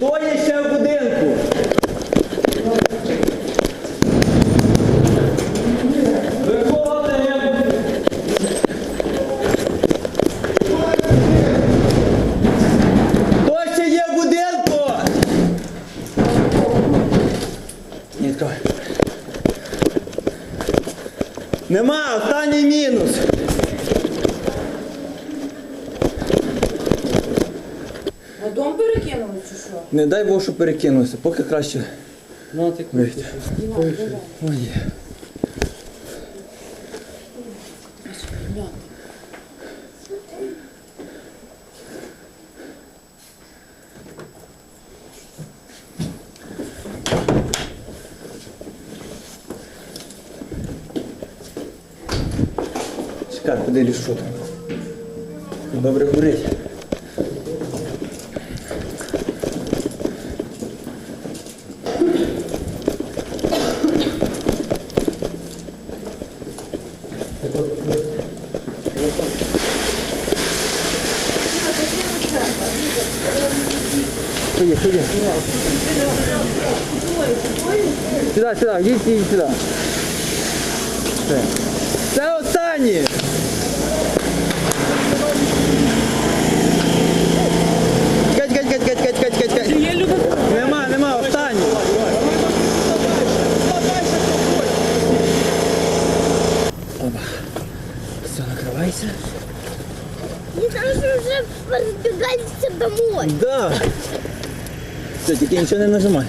Хто є ще в будинку? Виходимо. Хто ще є в будинку? Не відкривай. Нема, останній мінус. На дом перекинули чи що? Не дай Бог, що перекинувся, поки краще Ну, ти вийти. Ой. Чекай, подивлюсь, що там. Добре горить. Ходи, ходи. Сюда, сюда, йдіть сюди. Все. Це останнє. Все, накрывайся. Мне кажется, уже разбегаться домой. Да. Все, тільки нічого не нажимай.